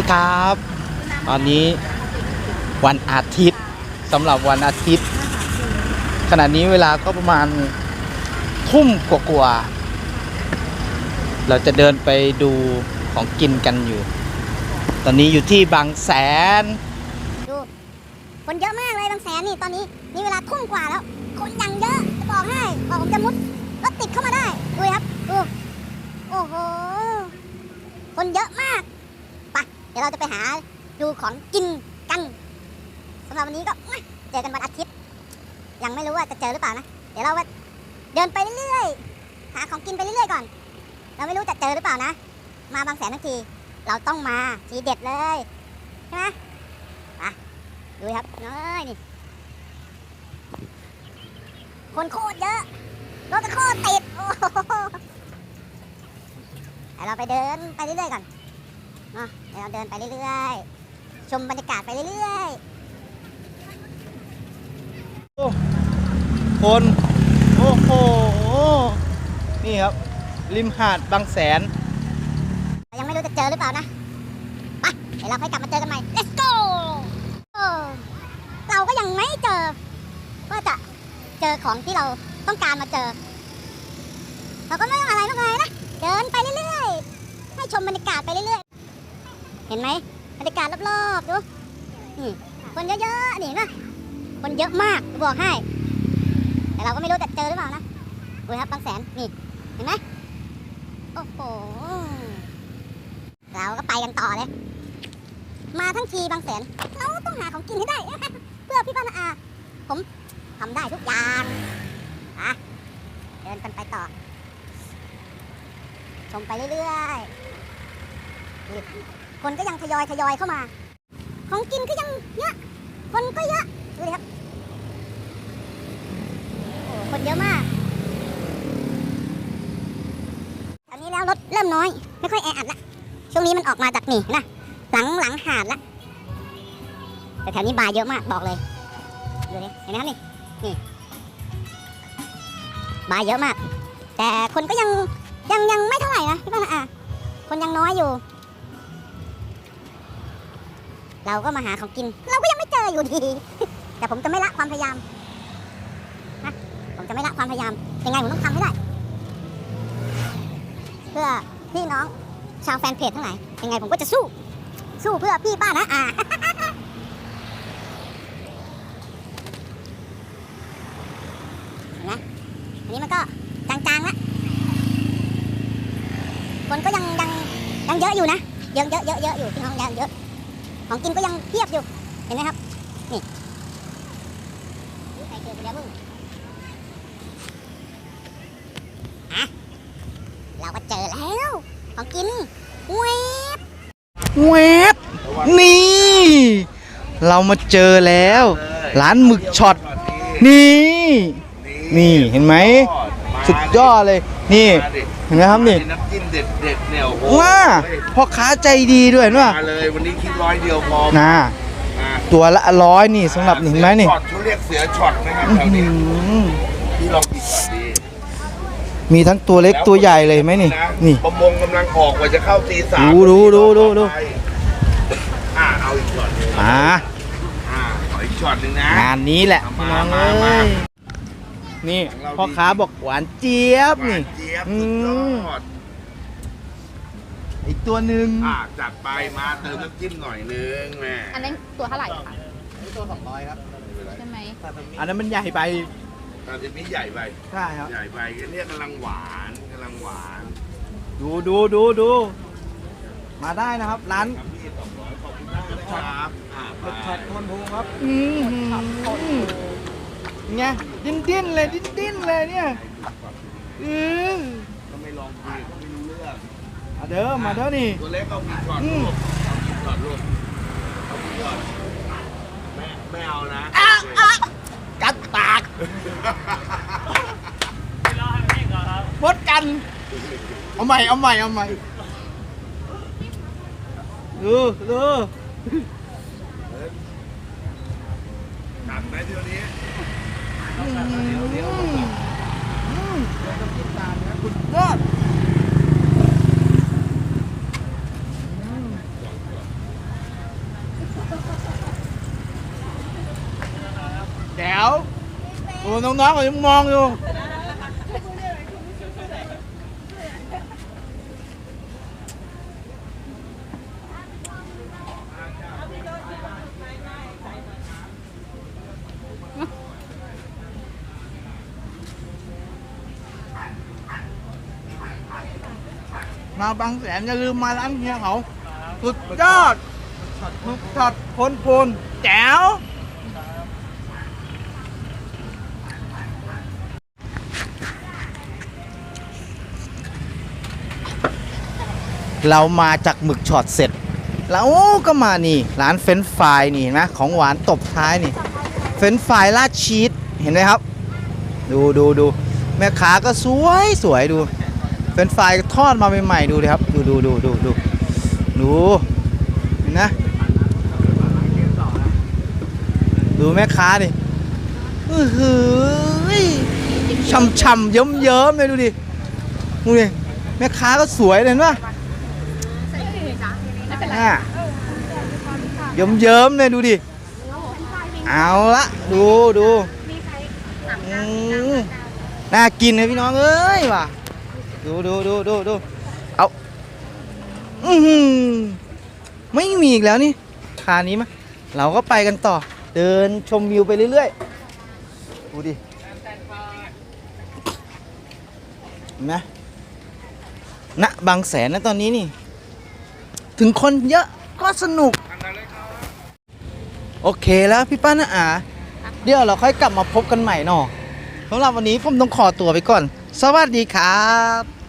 ดีครับ ตอนนี้วันอาทิตย์สำหรับวันอาทิตย์ ขณะนี้เวลาก็ประมาณทุ่มกว่าๆเราจะเดินไปดูของกินกันอยู่ ตอนนี้อยู่ที่บางแสนดูคนเยอะมากเลยบางแสนนี่ตอนนี้นี่เวลาทุ่มกว่าแล้ว คนยังเยอะจะบอกให้บอกผมจะมุดรถติดเข้ามาได้ดูครับดูโอ้โหคนเยอะม เดี๋ยวเราจะไปหาดูของกินกันสำหรับวันนี้ก็เจอกันวันอาทิตย์ ยังไม่รู้ว่าจะเจอหรือเปล่านะ เดี๋ยวเราว่าเดินไปเรื่อยๆ หาของกินไปเรื่อยๆก่อน เราไม่รู้จะเจอหรือเปล่านะ มาบางแสนทั้งที เราต้องมาทีเด็ดเลยใช่ไหมดูครับน้อยนี่ คนโคตรเยอะ รถก็โคตรติด โอ้โหเราไปเดินไปเรื่อยๆก่อน นาะเดี๋ยวเราเดินไปเรื่อยๆ ชมบรรยากาศไปเรื่อยคนโอ้โห นี่ครับ ริมหาดบางแสนๆแต่ยังไม่รู้จะเจอหรือเปล่านะ ไป เดี๋ยวเราค่อยกลับมาเจอกันใหม่ let's go โอ้เราก็ยังไม่เจอ ว่าจะเจอของที่เราต้องการมาเจอ เราก็ไม่ต้องอะไรมากมายนะ เดินไปเรื่อยๆ ให้ชมบรรยากาศไปเรื่อยๆ เห็นไหมบรรยากาศรอบๆดูคนเยอะๆนี่เห็นะคนเยอะมากบอกให้ แต่เราก็ไม่รู้จะเจอหรือเปล่านะดูครับบางแสนนี่เห็นไหมโอ้โหเราก็ไปกันต่อเลย มาทั้งทีบางแสนเราต้องหาของกินให้ได้ เพื่อพี่ป้านาอา ผมทำได้ทุกอย่างอะเดินกันไปต่อ ชมไปเรื่อยๆ คนก็ยังทยอยทยอยเข้ามา ของกินก็ยังเยอะ คนก็เยอะ ดูดิครับ โอ้คนเยอะมากตอนนี้แล้วรถเริ่มน้อย ไม่ค่อยแออัดละ ช่วงนี้มันออกมาจากนี่นะ หลังหลังหาดละ แต่แถวนี้บาร์เยอะมากบอกเลย ดูดิเห็นไหมครับนี่ นี่ บาร์เยอะมาก แต่คนก็ยังยังยังไม่เท่าไหร่นะพี่ป้านะอะคนยังน้อยอยู่ เราก็มาหาของกิน เราก็ยังไม่เจออยู่ดี แต่ผมจะไม่ละความพยายามนะผมจะไม่ละความพยายามยังไงผมต้องทำให้ได้ เพื่อพี่น้องชาวแฟนเพจทั้งหลายยังไงผมก็จะสู้ สู้เพื่อพี่ป้านะอ่านไหมอันนี้มันก็จางๆละคนก็ยังยังยังเยอะอยู่นะเยอะเยอะเยอะเยอะอยู่พี่น้องยังเยอะ ของกินก็ยังเพียบอยู่ เห็นไหมครับ นี่ใครเจอไปแล้วมึงอะเราก็เจอแล้ว ของกินเวฟแวบนี่ เรามาเจอแล้ว ร้านหมึกช็อต นี่ นี่เห็นไหม สุดยอดเลย นี่เห็นไหมครับนี่น้ำจิ้มเด็ดเด็ดๆเนี่ยโอ้โหว้าพ่อค้าใจดีด้วยเห็นป่ะมาเลยวันนี้คิดร้อยเดียวพอนะอ่าตัวละร้อยนี่สำหรับนี่เห็นไหมนี่ช็อตเขาเรียกเสือช็อตนะครับอื้อแถวหืนี้อพี่ลองกินก่อนดีมีทั้งตัวเล็กตัวใหญ่เลยเห็นไหมนี่นี่ประมงกำลังออกว่าจะเข้าตีสามดูดูดูดูดูอ่าเอาอีกช็อตหนึ่งอ่าอ่าขออีกช็อตหนึ่งนะงานนี้แหละพี่น้องมา เอ้มายนี่พ่อค้าบอกหวานเจี๊ยบหวานี่ นเจี๊ยบอืสุดยมอดอีกตัวหนึ่งอ่าจัดไปมาเติมน้ำจิ้มหน่อยนึงแม่อันนั้นตัวเท่าไหร่คะตัวสองร้อยครับใช่ไหมอันนั้นมันใหญ่ไปตอนนี้ใหญ่ไปใช่ครับ ใหญ่ไปอันเนี้ยกำลังหวานกำลังหวานดูดูดูดู มาได้นะครับ ร้านครับพี่สองร้อยขอบคุณมากนะครับอ่าไปช็อตคนพูครับ อืม ไงดิ้นดิ้นเลยดิ้นดิ้นเลยเนี่ยอือก็ไม่ลองคุยก็ไม่รู้เรื่องมาเด้อมาเด้อนี่ ตัวเล็กเอากี่ช็อตอืลูม กเอากี่ช็อตลูกเอากี่ช็อตแม่ไม่เอานะกัดปากพดกัน เอาใหม่เอาใหม่เอาใหม่ดูดู ตัดไหมเที่ยวนี้ อืมอืมสุดยอด แจ๋วโอ้น้องๆก็ยังมองอยู่มาบางแสนอย่าลืมมาร้านเฮียเขาสุดยอดสุดช็อตพ้นพูนแจ๋ว เรามาจากหมึกช็อตเสร็จ แล้วก็มานี่ร้านเฟรนฟรายนี่นไหมของหวานตบท้ายนี่ เฟรนฟรายราดชีสเห็นไหมครับ ดูดูดูแม่ค้าก็สวยสวยดู เฟรนฟรายทอดมาใหม่ๆดูเลยครับ ดูดูดูดูดูดูนะ ดูแม่ค้าดิอื้อหือช่ำๆเยิ้มๆเลยดูดิดูดิแม่ค้าก็สวยเลยเห็นปะอะเยิ้มเลยดูดิ เอาละดูดูน่ากินเลยพี่น้องเอ้ยว่ะดูดูดูดูดูเอาอือหือไม่มีอีกแล้วนี่คานี้มะเราก็ไปกันต่อ เดินชมวิวไปเรื่อยๆ ดูดิเห็นไหมณบางแสนนะตอนนี้นี่ ถึงคนเยอะก็สนุก โอเคแล้วพี่ป้านะอาเดี๋ยวเราค่อยกลับมาพบกันใหม่เนาะสำหรับวันนี้ผมต้องขอตัวไปก่อน สวัสดีครับ